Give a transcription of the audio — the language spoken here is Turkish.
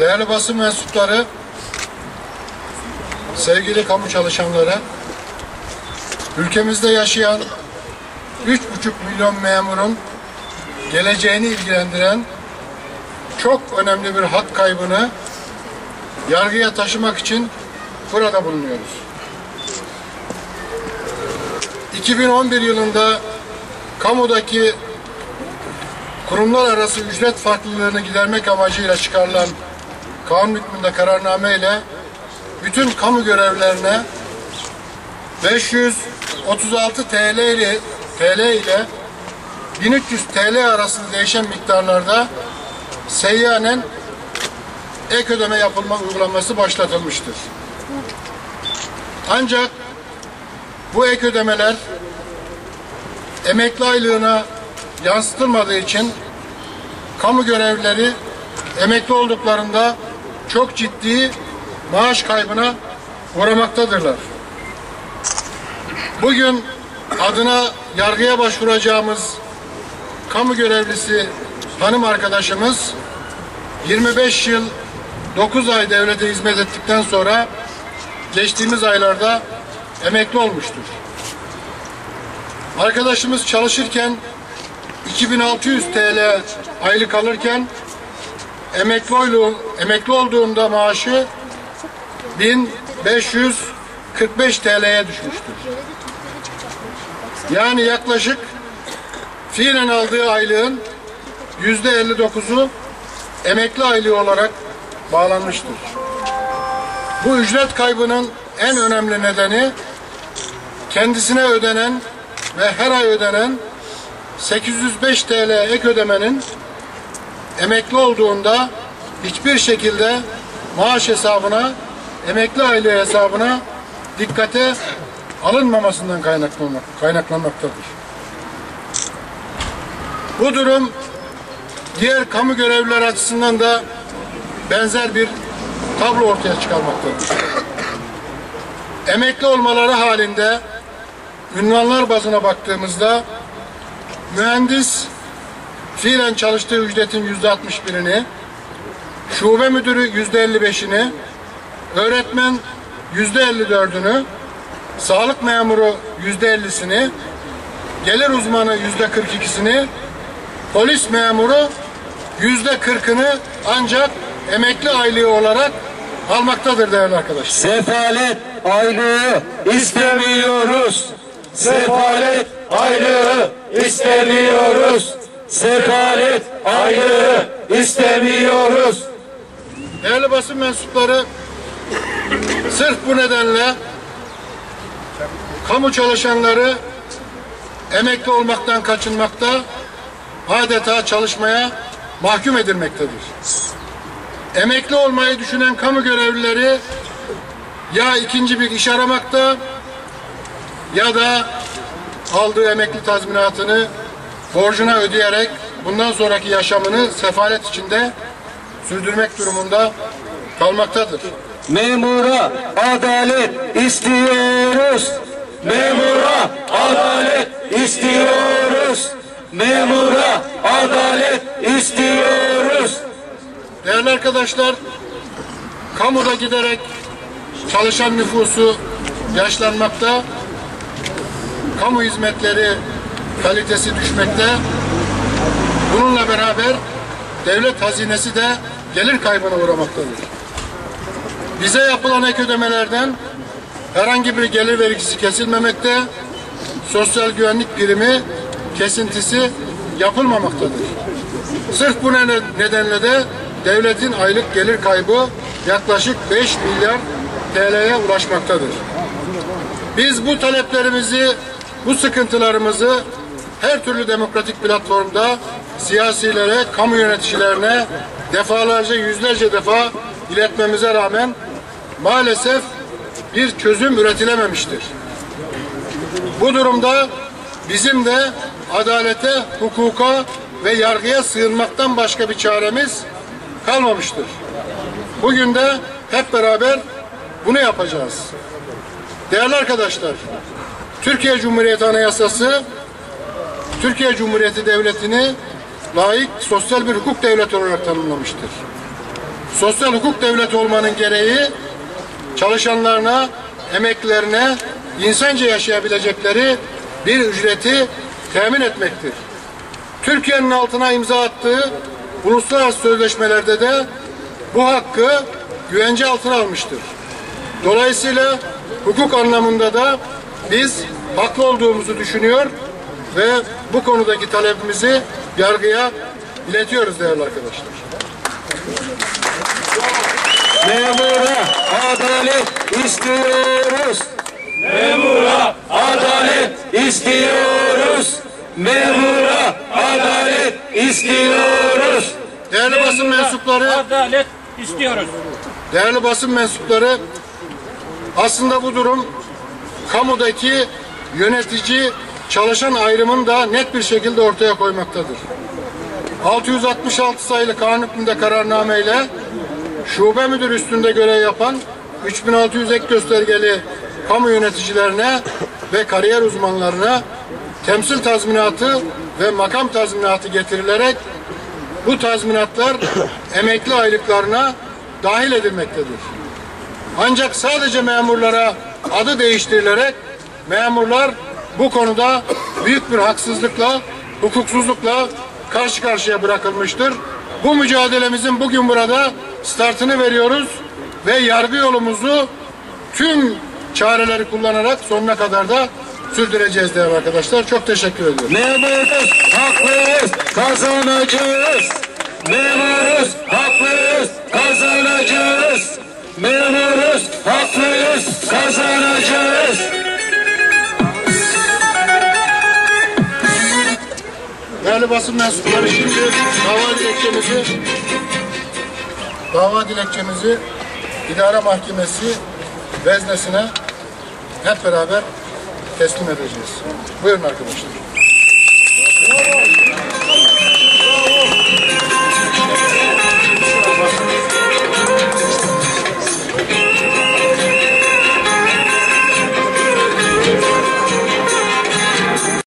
Değerli basın mensupları, sevgili kamu çalışanları, ülkemizde yaşayan 3,5 milyon memurun geleceğini ilgilendiren çok önemli bir hak kaybını yargıya taşımak için burada bulunuyoruz. 2011 yılında kamudaki kurumlar arası ücret farklılığını gidermek amacıyla çıkarılan kanun hükmünde kararname ile bütün kamu görevlerine 536 TL ile TL ile 1300 TL arasında değişen miktarlarda seyyanen ek ödeme yapılma uygulaması başlatılmıştır. Ancak bu ek ödemeler emekli aylığına yansıtılmadığı için kamu görevlileri emekli olduklarında çok ciddi maaş kaybına uğramaktadırlar. Bugün adına yargıya başvuracağımız kamu görevlisi hanım arkadaşımız 25 yıl 9 ay devlete hizmet ettikten sonra geçtiğimiz aylarda emekli olmuştur. Arkadaşımız çalışırken 2600 TL aylık alırken emekli, olduğu, emekli olduğunda maaşı 1545 TL'ye düşmüştür. Yani yaklaşık fiilen aldığı aylığın yüzde 59'u emekli aylığı olarak bağlanmıştır. Bu ücret kaybının en önemli nedeni kendisine ödenen ve her ay ödenen 805 TL ek ödemenin emekli olduğunda hiçbir şekilde maaş hesabına, emekli aylığı hesabına dikkate alınmamasından kaynaklanmak, kaynaklanmaktadır. Bu durum diğer kamu görevliler açısından da benzer bir tablo ortaya çıkarmaktadır. Emekli olmaları halinde ünvanlar bazına baktığımızda mühendis fiilen çalıştığı ücretin yüzde 61'ini, şube müdürü yüzde 55'ini, öğretmen yüzde 54'ünü, sağlık memuru yüzde 50'sini, gelir uzmanı yüzde 42'sini, polis memuru yüzde 40'ını ancak emekli aylığı olarak almaktadır değerli arkadaşlar. Sefalet aylığı istemiyoruz. Sefalet aylığı istemiyoruz. Sefalet aylığı istemiyoruz. Değerli basın mensupları sırf bu nedenle kamu çalışanları emekli olmaktan kaçınmakta adeta çalışmaya mahkum edilmektedir. Emekli olmayı düşünen kamu görevlileri ya ikinci bir iş aramakta ya da aldığı emekli tazminatını borcuna ödeyerek bundan sonraki yaşamını sefalet içinde sürdürmek durumunda kalmaktadır. Memura adalet istiyoruz. Memura adalet istiyoruz. Memura adalet istiyoruz. Değerli arkadaşlar, kamuda giderek çalışan nüfusu yaşlanmakta, kamu hizmetleri kalitesi düşmekte. Bununla beraber devlet hazinesi de gelir kaybına uğramaktadır. Bize yapılan ek ödemelerden herhangi bir gelir vergisi kesilmemekte, sosyal güvenlik primi kesintisi yapılmamaktadır. Sırf bu nedenle de devletin aylık gelir kaybı yaklaşık 5 milyar TL'ye ulaşmaktadır. Biz bu taleplerimizi, bu sıkıntılarımızı her türlü demokratik platformda siyasilere, kamu yöneticilerine defalarca, yüzlerce defa iletmemize rağmen maalesef bir çözüm üretilememiştir. Bu durumda bizim de adalete, hukuka ve yargıya sığınmaktan başka bir çaremiz kalmamıştır. Bugün de hep beraber bunu yapacağız. Değerli arkadaşlar, Türkiye Cumhuriyeti Anayasası Türkiye Cumhuriyeti Devleti'ni layık sosyal bir hukuk devleti olarak tanımlamıştır. sosyal hukuk devleti olmanın gereği çalışanlarına, emeklerine insanca yaşayabilecekleri bir ücreti temin etmektir. Türkiye'nin altına imza attığı uluslararası sözleşmelerde de bu hakkı güvence altına almıştır. Dolayısıyla hukuk anlamında da biz haklı olduğumuzu düşünüyor ve bu konudaki talebimizi yargıya iletiyoruz değerli arkadaşlar. Memura adalet istiyoruz. Memura adalet istiyoruz. Memura adalet istiyoruz. Değerli basın mensupları, Adalet istiyoruz. değerli basın mensupları aslında bu durum kamudaki yönetici çalışan ayrımını da net bir şekilde ortaya koymaktadır. 666 sayılı kanun hükmünde kararnameyle şube müdür üstünde görev yapan 3600 ek göstergeli kamu yöneticilerine ve kariyer uzmanlarına temsil tazminatı ve makam tazminatı getirilerek bu tazminatlar emekli aylıklarına dahil edilmektedir. Ancak sadece memurlara adı değiştirilerek memurlar bu konuda büyük bir haksızlıkla, hukuksuzlukla karşı karşıya bırakılmıştır. Bu mücadelemizin bugün burada startını veriyoruz ve yargı yolumuzu tüm çareleri kullanarak sonuna kadar da sürdüreceğiz değerli arkadaşlar. Çok teşekkür ediyorum. Memuruz haklıyız kazanacağız. Memuruz haklıyız Değerli basın mensupları şimdi dava dilekçemizi dava dilekçemizi idare mahkemesi veznesine hep beraber teslim edeceğiz. Buyurun arkadaşlar.